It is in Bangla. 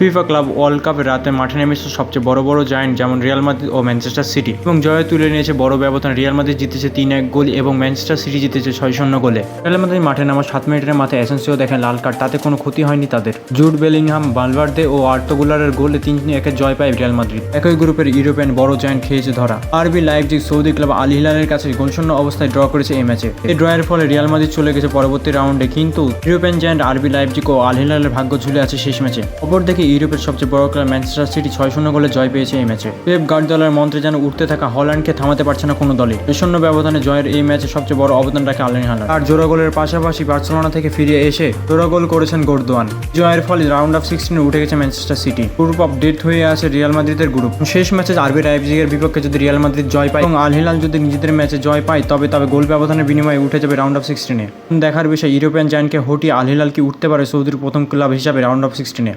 ফিফা ক্লাব ওয়ার্ল্ড কাপের রাতে মাঠে নেমেছে সবচেয়ে বড় বড় জায়েন্ট, যেমন রিয়াল মাদ্রিদ ও ম্যানচেস্টার সিটি। এবং জয় তুলে নিয়েছে বড় ব্যবধান, রিয়াল মাদ্রিদ জিতেছে তিন এক গোল এবং ম্যানচেস্টার সিটি জিতেছে ছয় শূন্য গোলে। রিয়াল মাদ্রিদ মাঠে নামা সাত মিনিটের মাথায় এসেন্সিও দেখেন লাল কার্ড, তাতে কোনো ক্ষতি হয়নি তাদের। জুট বেলিংহাম, বালভার্দে ও আর্তগুলারের গোলে তিন একের জয় পায় রিয়াল মাদ্রিদ। একই গ্রুপের ইউরোপিয়ান বড় জায়েন্ট খেয়েছে ধরা। আরবি লাইভজিক সৌদি ক্লাব আল হিলালের কাছে গোলশূন্য অবস্থায় ড্র করেছে এই ম্যাচে। এই ড্রয়ের ফলে রিয়াল মাদ্রিদ চলে গেছে পরবর্তী রাউন্ডে, কিন্তু ইউরোপিয়ান জায়ান্ট আরবি লাইভজিক ও আল হিলালের ভাগ্য ঝুলে আছে শেষ ম্যাচে। অপরদিকে ইউরোপের সবচেয়ে বড় ক্লাব ম্যানচেস্টার সিটি ছয় শূন্য গোলে জয় পেয়েছে এই ম্যাচে। পেপ গার্দিওলার মন্ত্রে যেন উঠতে থাকা হল্যান্ডকে থামাতে পারছে না কোনো দলই। শূন্য ব্যবধানে জয়ের এই ম্যাচে সবচেয়ে বড় অবদান রাখে আলেন হালার আর জোড়া গোলের পাশাপাশি বার্সেলোনা থেকে ফিরে এসে জোড়া গোল করেছেন গোর্দোয়ান। জয়ের ফলে রাউন্ড অফ সিক্সটিনে উঠে গেছে Manchester City. Group of death হয়ে আছে রিয়াল মাদ্রিদের গ্রুপ। শেষ ম্যাচে আরবি লাইপজিগের বিপক্ষে যদি রিয়াল মাদ্রিদ জয় পায় এবং আল হিলাল যদি নিজেদের ম্যাচে জয় পায়, তবে তবে গোল ব্যবধানের বিনিময়ে উঠে যাবে রাউন্ড অফ সিক্সটিনে। দেখার বিষয় ইউরোপিয়ান জায়ান্টকে হটিয়ে আল হিলাল কি উঠতে পারে সৌদির প্রথম ক্লাব হিসাবে রাউন্ড অফ সিক্সটিনে।